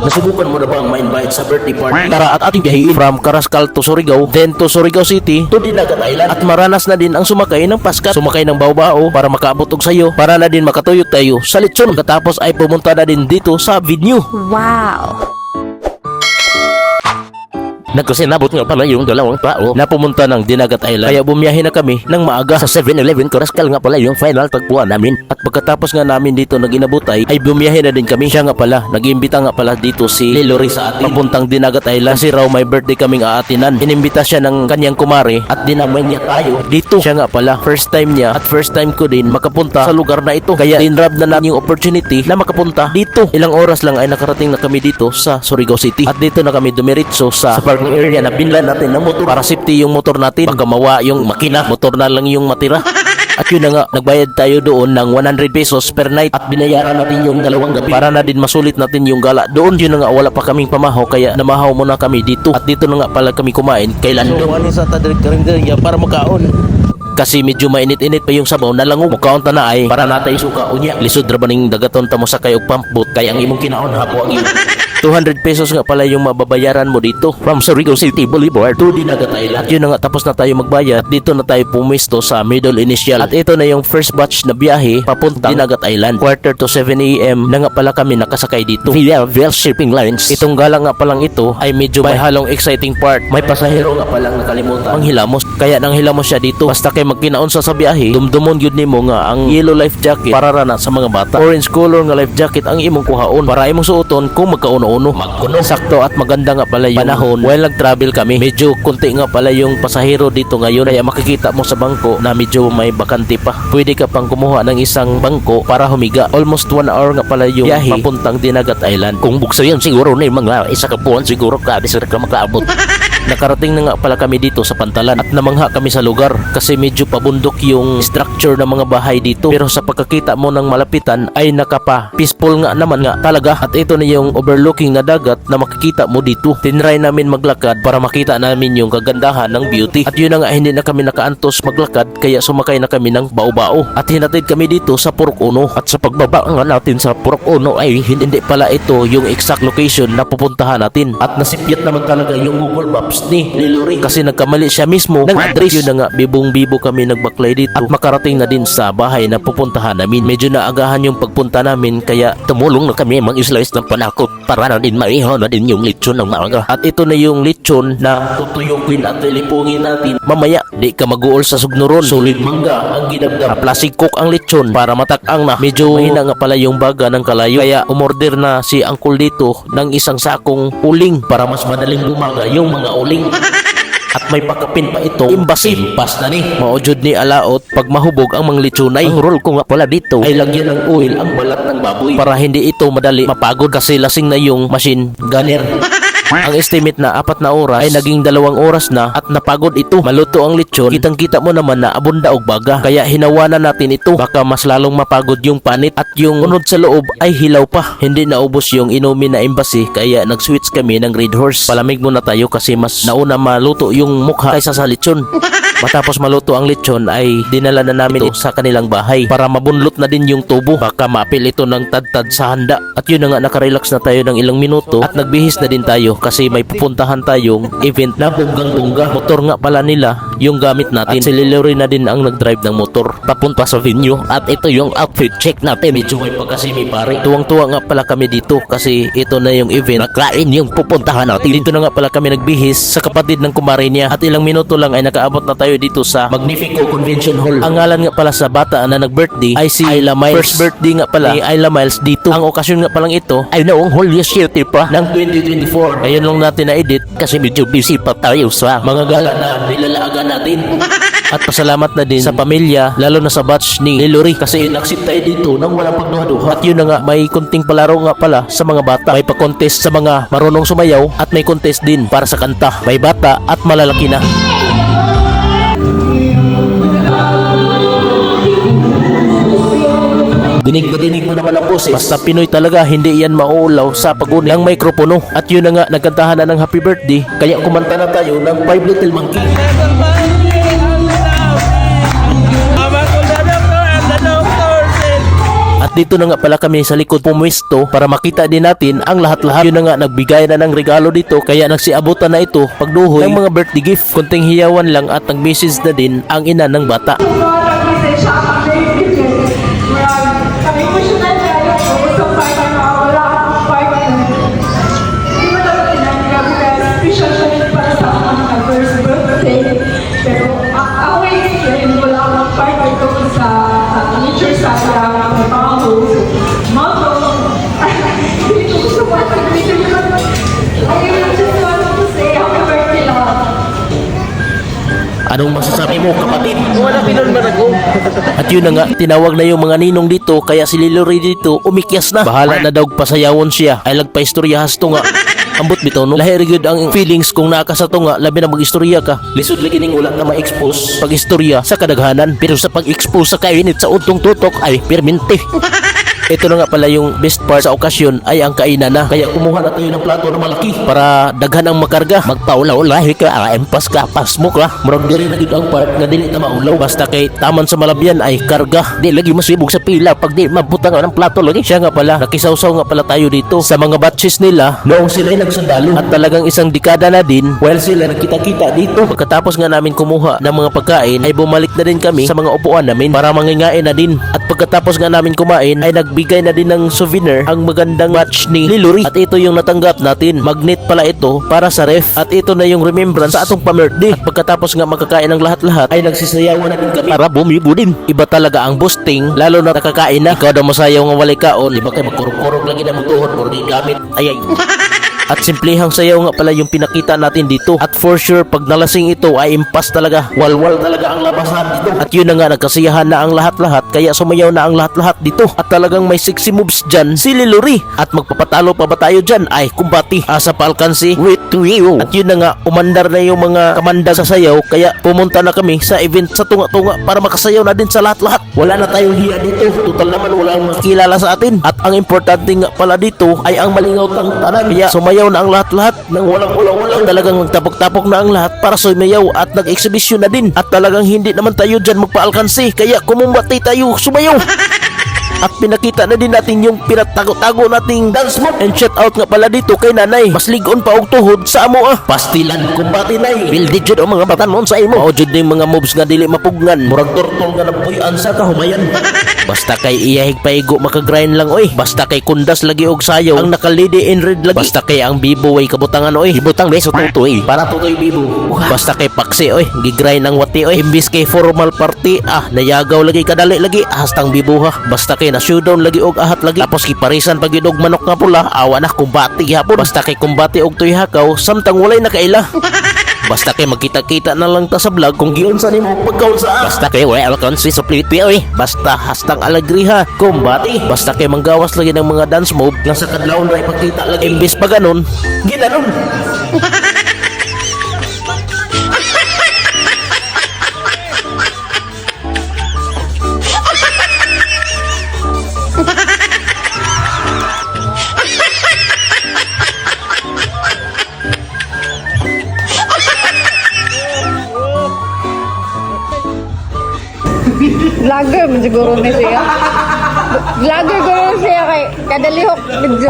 Nasubukan mo na ba ang ma-invite sa birthday party? Tara at ating biyahin from Karaskal to Surigao, then to Surigao City, to Dinagat Island. At maranas na din ang sumakay ng paskat, sumakay ng baobao para makaabot og sayo, para na din makatuyok tayo sa lechon. Katapos ay pumunta na din dito sa venue. Wow. Nagkasinabot nga pala yung dalawang tao na pumunta ng Dinagat Island. Kaya bumiyahe na kami ng maaga sa 7-Eleven. Karaskal nga pala yung final tagpuan namin. At pagkatapos nga namin dito naginabutay, ay bumiyahe na din kami. Siya nga pala, nag-imbita nga pala dito si Lilori sa atin. Papuntang Dinagat Island. Kasi raw may birthday kaming aatinan. Inimbita siya ng kanyang kumare at dinamay niya tayo. Dito siya nga pala, first time niya at first time ko din makapunta sa lugar na ito. Kaya dinrab na namin yung opportunity na makapunta dito. Ilang oras lang ay nakarating na kami dito sa Surigao City. At dito na kami dumiritso sa, sa parking area na binlan natin ng motor para safety yung motor natin. Baka mawa yung makina, motor na lang yung matira. At yun na nga, nagbayad tayo doon ng 100 pesos per night at binayaran natin yung dalawang gabi para na din masulit natin yung gala doon. Yun na nga, wala pa kaming pamahaw kaya namahaw muna kami dito. At dito na nga pala kami kumain kay Lando. So, ano sa tadirikarinderya para makaon? Kasi medyo mainit-init pa yung sabaw na lango mukaon ta na ay para natay suka unya lisod ra baning dagaton ta mo sa kayog pampot kay ang imong kinaon hapo ang imong 200 pesos nga pala yung mababayaran mo dito from Surigao City Boulevard to Dinagat Island. Yun na nga tapos na tayo magbayad. Dito na tayo pumisto sa middle initial. At ito na yung first batch na biyahe papuntang Dinagat Island. Quarter to 7 a.m. na nga pala kami nakasakay dito. Via Vel Shipping Lines. Itong galang nga palang ito ay medyo may halong exciting part. May pasahero nga palang nakalimutan. Ang hilamos. Kaya nang hilamos siya dito. Basta kay magkinaon sa biyahe, dumdumon yun nimo nga ang yellow life jacket para rana sa mga bata. Orange color nga life jacket ang imong kuhaon para imong suoton kung magkauno-uno. Magkuno. Sakto at maganda nga pala yung panahon while nag-travel kami. Medyo kunti nga pala yung pasahero dito ngayon kaya makikita mo sa bangko na medyo may bakante pa. Pwede ka pang kumuha ng isang bangko para humiga. Almost one hour nga pala yung biyahe papuntang Dinagat Island. Kung bukso yan siguro na yung mga isa ka buwan siguro ka bisa ka makaabot. Nakarating na nga pala kami dito sa Pantalan at namangha kami sa lugar kasi medyo pabundok yung structure ng mga bahay dito. Pero sa pagkakita mo ng malapitan ay nakapa peaceful nga naman nga talaga at ito na yung overlooking na dagat na makikita mo dito. Tinry namin maglakad para makita namin yung kagandahan ng beauty. At yun na nga hindi na kami nakaantos maglakad kaya sumakay na kami ng bao-bao at hinatid kami dito sa Purok Uno. At sa pagbaba nga natin sa Purok Uno ay hindi pala ito yung exact location na pupuntahan natin. At nasipyat naman talaga yung Google Maps ni Lilori kasi nagkamali siya mismo ng address. Yun na nga, bibong-bibo kami nagbaklay dito at makarating na din sa bahay na pupuntahan namin. Medyo naagahan yung pagpunta namin kaya tumulong na kami mag-slice ng panakot para na din maihaw na din yung lechon ng maaga. At ito na yung lechon na tutuyukin at tilipungin natin. Mamaya, di ka mag-uol sa sugnuron. Solid mangga ang ginagdam. Plastic cook ang lechon para matakang na. Medyo mahina nga pala yung baga ng kalayo. Kaya umorder na si Uncle dito ng isang sakong uling para mas madaling bumaga yung mga uling. At may pakapin pa ito, imbasi. Impas na ni. Maujod ni Alaot, pag mahubog ang mga lechonay. Ang role ko nga pala dito ay lagyan ng oil ang balat ng baboy para hindi ito madali mapagod kasi lasing na yung machine gunner. Ang estimate na apat na oras ay naging dalawang oras na at napagod ito. Maluto ang lechon, kitang kita mo naman na abunda og baga. Kaya hinawa na natin ito. Baka mas lalong mapagod yung panit at yung unod sa loob ay hilaw pa. Hindi naubos yung inumin na embassy kaya nag-switch kami ng Red Horse. Palamig muna tayo kasi mas nauna maluto yung mukha kaysa sa lechon. Matapos maluto ang lechon ay dinala na namin ito sa kanilang bahay para mabunlot na din yung tubo. Baka maapil ito ng tad-tad sa handa. At yun na nga nakarelax na tayo ng ilang minuto at nagbihis na din tayo kasi may pupuntahan tayong event na bunggang-bungga. Motor nga pala nila yung gamit natin. At si Lilori na din ang nag-drive ng motor papunta sa venue. At ito yung outfit check natin. Medyo may pagkasimi pare. Tuwang-tuwa nga pala kami dito kasi ito na yung event. Naklain yung pupuntahan natin. Dito na nga pala kami nagbihis sa kapatid ng kumare niya. At ilang minuto lang ay nakaabot na tayo dito sa Magnifico Convention Hall. Ang ngalan nga pala sa bata na nag-birthday ay si Ayla Miles. First birthday nga pala ni Ayla Miles dito. Ang okasyon nga palang ito ay noong Holy City pa ng 2024. Ngayon lang natin na-edit kasi medyo busy pa tayo sa mga gala na nilalaagan natin. At pasalamat na din sa pamilya, lalo na sa batch ni Lilori kasi inaksip tayo dito nang walang pagduha-duha. At yun na nga, may kunting palaro nga pala sa mga bata. May pa-contest sa mga marunong sumayaw at may contest din para sa kanta. May bata at malalaki na. Dinig na dinig mo naman ang boses. Basta Pinoy talaga, hindi yan mauulaw sa paguni ng mikropono. At yun na nga, nagkantahan na ng happy birthday. Kaya kumanta na tayo ng Five Little Monkey. At dito na nga pala kami sa likod pumwesto para makita din natin ang lahat-lahat. Yun na nga nagbigay na ng regalo dito kaya nagsiabutan na ito pagduhoy ng mga birthday gift. Kunting hiyawan lang at nag-message na din ang ina ng bata. Anong masasabi mo kapatid? Wala pinunman ako. At yun na nga, tinawag na yung mga ninong dito kaya si Lilori dito umikyas na. Bahala na daw pasayawon siya ay lagpa-istoryahas to nga. Ambot bitaw no. Lahi rigid ang feelings kung nakasato nga labi na mag-istorya ka. Lisod lagi ning ulat na ma-expose pag istorya sa kadaghanan pero sa pag-expose sa kainit sa untong tutok ay permente. Ito na nga pala yung best part sa okasyon ay ang kainan na. Kaya kumuha na tayo ng plato na malaki para daghan ang makarga. Magpaulaw-lahi ka, ah, empas ka, pas mo ka. Murag diri na ang part nga dili na maulaw. Basta kay taman sa malabyan ay karga. Di lagi masibog sa pila pag di mabutang ng plato lagi. Siya nga pala, nakisawsaw nga pala tayo dito sa mga batches nila noong sila ay nagsundalo. At talagang isang dekada na din while sila nagkita-kita dito. Pagkatapos nga namin kumuha ng mga pagkain ay bumalik na din kami sa mga upuan namin para mangingain na din. At pagkatapos nga namin kumain ay nagbigay na din ng souvenir ang magandang watch ni Liluri. At ito yung natanggap natin. Magnet pala ito para sa ref. At ito na yung remembrance sa atong pa-birthday. At pagkatapos nga makakain ng lahat-lahat ay nagsisayawan na din kami para bumibo din. Iba talaga ang boosting lalo na nakakain na. Ikaw daw masayaw nga walay kaon. Di ba kayo magkurog-kurog lagi na mutuhod pero di gamit. Ay ay. At simplihang sayaw nga pala yung pinakita natin dito. At for sure, pag nalasing ito ay impas talaga. Walwal talaga ang labasan dito. At yun na nga, nagkasiyahan na ang lahat-lahat. Kaya sumayaw na ang lahat-lahat dito. At talagang may sexy moves dyan, si Liluri. At magpapatalo pa ba tayo dyan? Ay, kumbati. Asa pa alkansi? Wait to you. At yun na nga, umandar na yung mga kamanda sa sayaw. Kaya pumunta na kami sa event sa tunga-tunga para makasayaw na din sa lahat-lahat. Wala na tayong hiya dito. Total naman wala ang makilala sa atin. At ang importante nga pala dito ay ang malingaw tang tanan. Kaya sumayaw na ang lahat-lahat nang walang ulang-ulang. Talagang nagtapok-tapok na ang lahat para sumayaw at nag-exhibition na din. At talagang hindi naman tayo dyan magpaalkansi. Kaya kumumbati tayo sumayaw. At pinakita na din natin yung pinatago-tago nating dance move. And shout out nga pala dito kay nanay. Mas ligon pa og tuhod sa amo ah. Pastilan kumbati nay. Build jud ang mga batanon sa imo. Mao jud ning mga moves nga dili mapugnan. Murag turtol nga nabuyan sa kahumayan. Basta kay iyahig paigo makagrind lang oy. Basta kay kundas lagi og sayaw ang nakalidi in red lagi. Basta kay ang bibo way kabutangan oy. Ibutang beso tutoy. Para tutoy bibo. Basta kay paksi oy. Gigrind ang wati oy. Imbis kay formal party ah nayagaw lagi kadali lagi hastang bibo ha. Basta kay na showdown lagi og ahat lagi. Tapos kiparisan pag og manok nga pula awa na kumbati hapon. Basta kay kumbati og tuy hakaw samtang walay nakaila. Basta kay magkita-kita na lang ta sa vlog kung giunsa nimo pagkaon sa Basta kay well consist of pi oy. Basta hastang alagriha kumbati. Basta kay manggawas lagi ng mga dance move nga sa kadlawon ra ipakita lagi. Imbis pa ganon, ginanon. Vlogger man siguro ni siya. Vlogger guro siya kay kadalihok video.